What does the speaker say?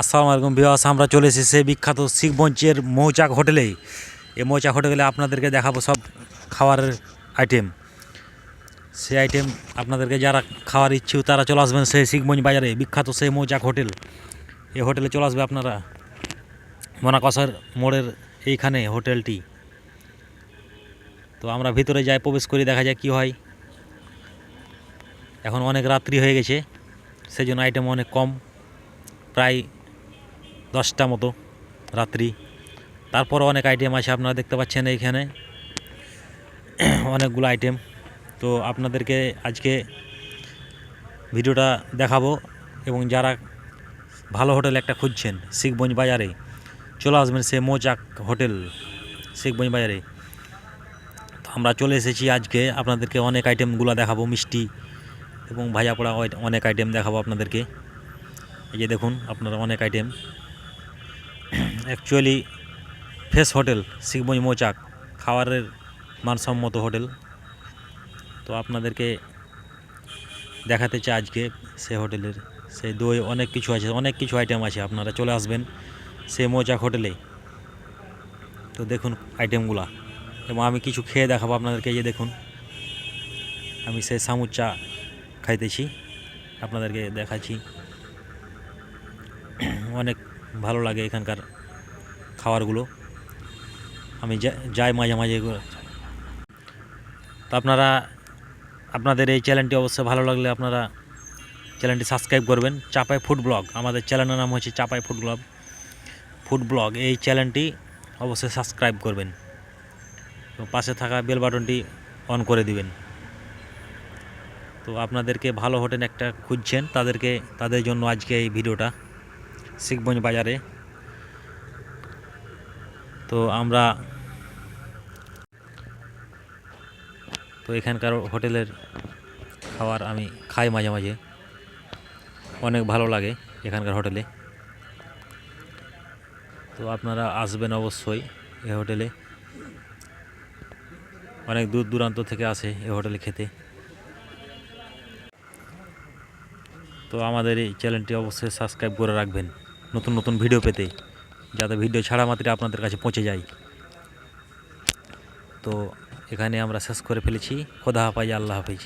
আসসালামু আলাইকুম বিয়াস আমরা চলে এসেছি সেই বিখ্যাত শিখগঞ্জের মৌচাক হোটেলে। এই মৌচাক হোটেলে আপনাদেরকে দেখাবো সব খাবারের আইটেম সেই আইটেম আপনাদেরকে যারা খাওয়ার ইচ্ছুক, তারা চলে আসবেন সেই শিখগঞ্জ বাজারে, বিখ্যাত সেই মৌচাক হোটেল। এই হোটেলে চলে আসবে আপনারা মনাকসার মোড়ের এইখানে হোটেলটি। তো আমরা ভিতরে যাই, প্রবেশ করি, দেখা যায় কি হয়। এখন অনেক রাত্রি হয়ে গেছে সেই জন্য আইটেম অনেক কম। প্রায় দশটা মতো রাত্রি। তারপরে অনেক আইটেম আছে আপনারা দেখতে পাচ্ছেন এইখানে। অনেকগুলো আইটেম তো আপনাদেরকে আজকে ভিডিওটা দেখাবো এবং যারা ভালো হোটেল একটা খুঁজছেন, শিখগঞ্জ বাজারে, চলে আসবেন সে মোচাক হোটেল, শিখগঞ্জ বাজারে। তো আমরা চলে এসেছি আজকে, আপনাদেরকে অনেক আইটেমগুলো দেখাবো, মিষ্টি এবং ভাজা পোড়া অনেক আইটেম দেখাবো আপনাদেরকে। এই যে দেখুন, আপনারা অনেক আইটেম অ্যাকচুয়ালি ফ্রেশ হোটেল শিখবই মৌচাক খাবারের মানসম্মত হোটেল। তো আপনাদেরকে দেখাতে চাই আজকে সে হোটেলের সেই দই, অনেক কিছু আছে, অনেক কিছু আইটেম আছে, আপনারা চলে আসবেন সে মৌচাক হোটেলে। তো দেখুন আইটেমগুলা এবং আমি কিছু খেয়ে দেখাবো আপনাদেরকে যে দেখুন, আমি সেই সামুর চা খাইতেছি, আপনাদেরকে দেখাচ্ছি। অনেক ভালো লাগে এখানকার খাবারগুলো। আমি যাই মাঝে মাঝে। তো আপনারা, আপনাদের এই চ্যানেলটি অবশ্যই ভালো লাগলে আপনারা চ্যানেলটি সাবস্ক্রাইব করবেন। চাপাই ফুড ব্লগ, আমাদের চ্যানেলের নাম হচ্ছে Chapai food blog. Food blog, এই চ্যানেলটি অবশ্যই সাবস্ক্রাইব করবেন। এবং পাশে থাকা বেল বাটনটি অন করে দিবেন। তো আপনাদেরকে ভালো হোটেল একটা খুঁজছেন, তাদেরকে, তাদের জন্য আজকে এই ভিডিওটা। শিখগঞ্জ বাজারে। তো আমরা তো এখানকার হোটেলের খাবার আমি খাই মাঝে মাঝে। অনেক ভালো লাগে এখানকার হোটেলে। তো আপনারা আসবেন অবশ্যই এ হোটেলে। অনেক দূর দূরান্ত থেকে আসে এ হোটেলে খেতে। তো আমাদের এই চ্যানেলটি অবশ্যই সাবস্ক্রাইব করে রাখবেন। নতুন নতুন ভিডিও পেতে। যাতে ভিডিও ছাড়া মাত্রে আপনাদের কাছে পৌঁছে যায়। তো এখানে আমরা শেষ করে ফেলেছি। খোদা হাফাজ, আল্লাহ হাফিজ।